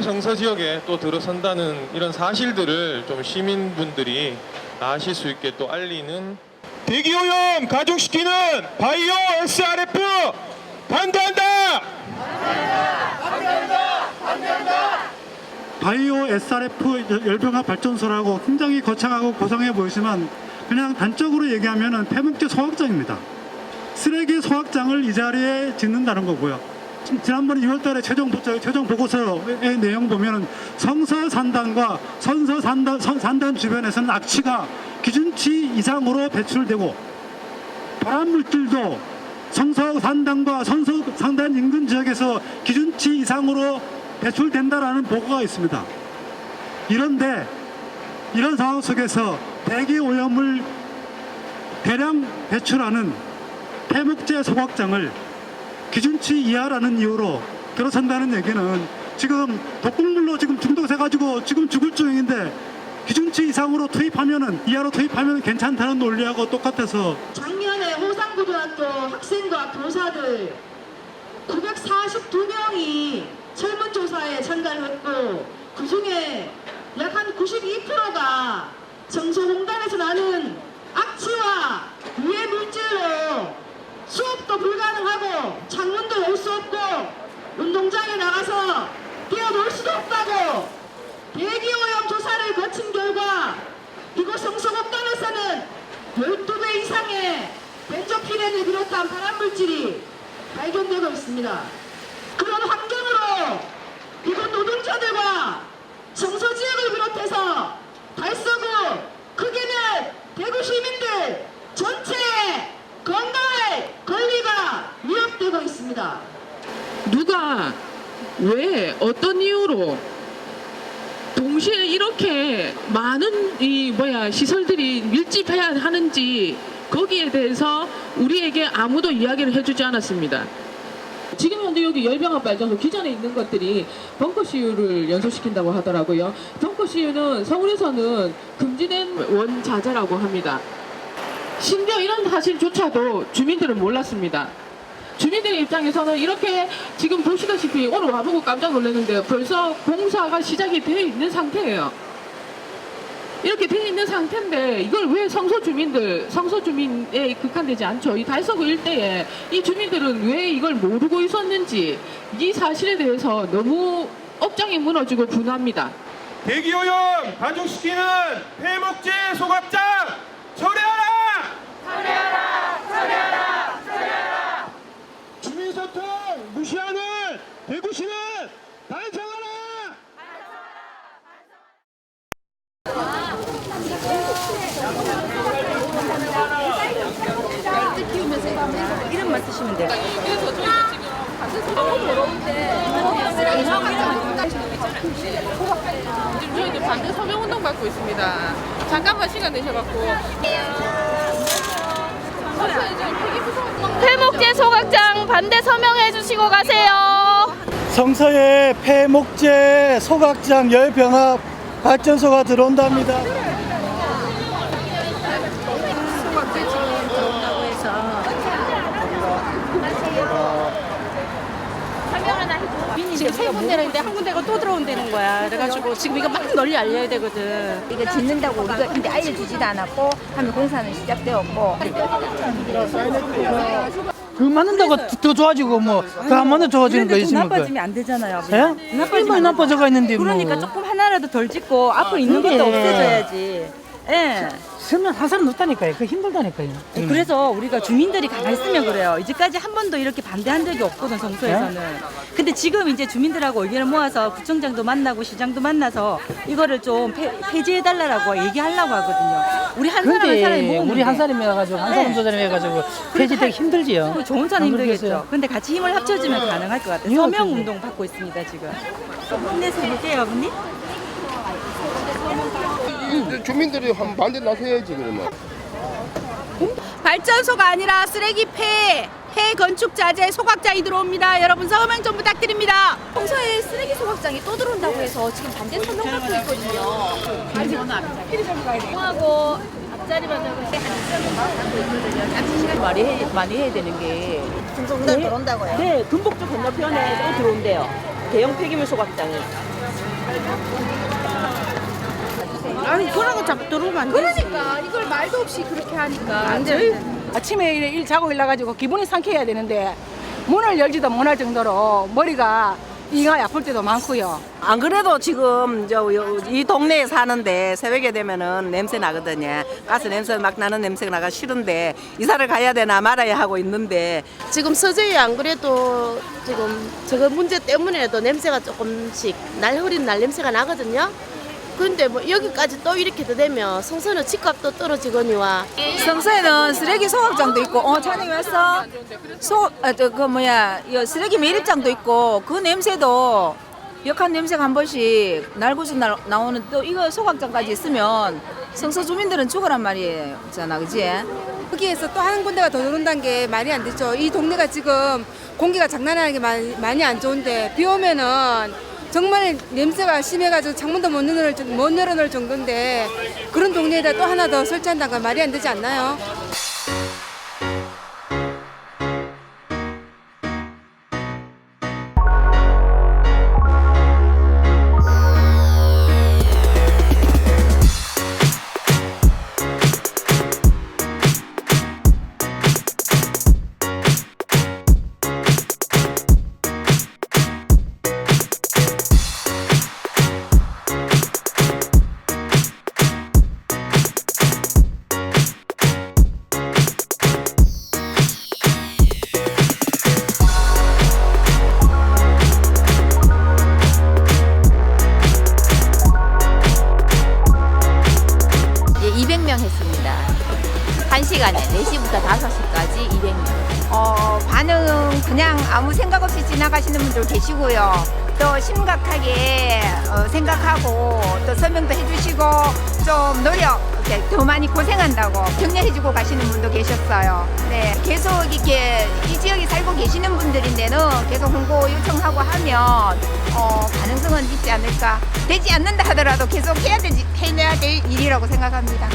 정서 지역에 또 들어선다는 이런 사실들을 좀 시민분들이 아실 수 있게 또 알리는 대기오염 가중시키는 바이오 SRF 반대한다! 바이오 SRF 열병합 발전소라고 굉장히 거창하고 고상해 보이지만 그냥 단적으로 얘기하면 폐목재 소각장입니다. 쓰레기 소각장을 이 자리에 짓는다는 거고요. 지- 지난번 2월달에 최종 보- 최종 보고서의 내용 보면 성서 산단과 선서 산단, 선- 산단 주변에서는 악취가 기준치 이상으로 배출되고 발암 물질도 성서 산단과 선서 산단 인근 지역에서 기준치 이상으로 배출된다라는 보고가 있습니다. 이런데 이런 상황 속에서 대기 오염을 대량 배출하는 폐목재 소각장을 기준치 이하라는 이유로 들어선다는 얘기는 지금 독극물로 지금 중독돼가지고 지금 죽을 중인데 기준치 이상으로 투입하면은 이하로 투입하면 괜찮다는 논리하고 똑같아서 작년에 호상고등학교 학생과 교사들 942명이 설문조사에 참가를 했고 그 중에 약 한 92%가 정서공단에서 나는 악취와 유해 물질로 수업도 불가능하고 창문도 열 수 없고 운동장에 나가서 뛰어놀 수도 없다고 대기오염 조사를 거친 결과 이곳 성서공단에서는 12배 이상의 벤조피렌을 비롯한 발암물질이 발견되고 있습니다. 그런 환경으로 이곳 노동자들과 정서지역을 비롯해서 달서구 크게는 대구 시민들 전체의 건강할 권리가 위협되고 있습니다. 누가 왜 어떤 이유로 동시에 이렇게 많은 이 뭐야 시설들이 밀집해야 하는지 거기에 대해서 우리에게 아무도 이야기를 해주지 않았습니다. 지금 현재 여기 열병합 발전소 기존에 있는 것들이 벙커 시유를 연소시킨다고 하더라고요. 벙커 시유는 서울에서는 금지된 원자재라고 합니다. 심지어 이런 사실조차도 주민들은 몰랐습니다. 주민들의 입장에서는 이렇게 지금 보시다시피 오늘 와보고 깜짝 놀랐는데 벌써 공사가 시작이 되어 있는 상태예요. 이렇게 되어 있는 상태인데 이걸 왜 성소 주민들, 성소 주민에 극한되지 않죠. 이 달서구 일대에 이 주민들은 왜 이걸 모르고 있었는지 이 사실에 대해서 너무 업장이 무너지고 분합니다. 대기오염 가중시키는 폐목재 소각장 철회하라! 주민소통 무시하는 대구시는 반성하라! 이름만 쓰시면 돼요. 지금 저희들 반대 서명 운동 받고 있습니다. 잠깐만 시간 내셔갖고. 폐목재 소각장 반대 서명해 주시고 가세요. 성서에 폐목재 소각장 열병합 발전소가 들어온답니다. 세 군데나 있는데 한 군데가 또 들어온다는 거야. 그래가지고 지금 이거 막 널리 알려야 되거든. 이게 짓는다고 우리가 근데 알려주지도 않았고 하면 공사는 시작되었고 그 맞는다고 더 좋아지고 뭐그안 맞는 좋아지는 거 있습니까? 나빠지면 안 되잖아요. 예? 나빠지면 나빠져가 있는데 뭐. 그러니까 조금 하나라도 덜 짓고 앞으로 있는 것도. 없애줘야지. 예. 쓰면 한 사람 없다니까요. 그 힘들다니까요. 음. 그래서 우리가 주민들이 가만히 있으면 그래요. 이제까지 한 번도 이렇게 반대한 적이 없거든, 성소에서는. 근데 지금 이제 주민들하고 의견을 모아서 구청장도 만나고 시장도 만나서 이거를 좀 폐, 폐지해달라고 얘기하려고 하거든요. 우리 한 사람 한 사람이 모으면 우리 한 돼. 사람이 해가지고 한 사람 네. 두 사람이 해가지고 폐지되기 힘들지요. 그 좋은 사람 안 힘들겠죠. 근데 같이 힘을 합쳐주면 가능할 것 같아요. 이거 서명 어떻게 운동 받고 있습니다, 지금. 힘내서 해볼게요, 아버님. 주민들이 한 반대 나서야지 그러면. 발전소가 아니라 쓰레기 폐, 폐 건축 자재 소각장이 들어옵니다. 여러분 서명 좀 부탁드립니다. 평소에 쓰레기 소각장이 또 들어온다고 해서 지금 반대 서명 받고 있거든요. 하고 앞자리만 하고 많이, 해, 많이 해야 되는 게. 중소공단 들어온다고요. 네, 금복주 건너편에 또 들어온대요. 대형 폐기물 소각장이. 아니 그런 거 자꾸 들어오면 안 되지. 그러니까 이걸 말도 없이 그렇게 하니까 안 돼. 아침에 일, 일 자고 일어나가지고 기분이 상쾌해야 되는데 문을 열지도 못할 정도로 머리가 이가 아플 때도 많고요. 안 그래도 지금 저 이 동네에 사는데 새벽에 되면은 냄새 나거든요. 가스 냄새 막 나는 냄새가 나가 싫은데 이사를 가야 되나 말아야 하고 있는데 지금 서재에 안 그래도 지금 저거 문제 때문에도 냄새가 조금씩 날 흐린 날 냄새가 나거든요. 근데 뭐 여기까지 또 이렇게 되면 성서는 집값도 떨어지거니와 성서에는 쓰레기 소각장도 있고, 어, 찬이 왔어? 소, 아, 저, 그 뭐야, 이 쓰레기 매립장도 있고, 그 냄새도 역한 냄새가 한 번씩 날고서 나, 나오는 또 이거 소각장까지 있으면 성서 주민들은 죽으란 말이에요. 잖아, 그지? 여기에서 또 한 군데가 더 들어온다는 게 말이 안 되죠. 이 동네가 지금 공기가 장난하는 게 많이, 많이 안 좋은데 비 오면은 정말 냄새가 심해가지고 창문도 못 열어놓을, 정- 못 열어놓을 정도인데 그런 동네에다 또 하나 더 설치한다는 건 말이 안 되지 않나요? 시간에 4시부터 5시까지 200명. 어, 반응은 그냥 아무 생각 없이 지나가시는 분들 계시고요. 또 심각하게 어, 생각하고 또 설명도 해주시고 좀 노력, 이렇게 더 많이 고생한다고 격려해주고 가시는 분도 계셨어요. 네, 계속 이렇게 이 지역에 살고 계시는 분들인데는 계속 홍보 요청하고 하면 어, 가능성은 있지 않을까. 되지 않는다 하더라도 계속 해야 되지, 해내야 될 일이라고 생각합니다.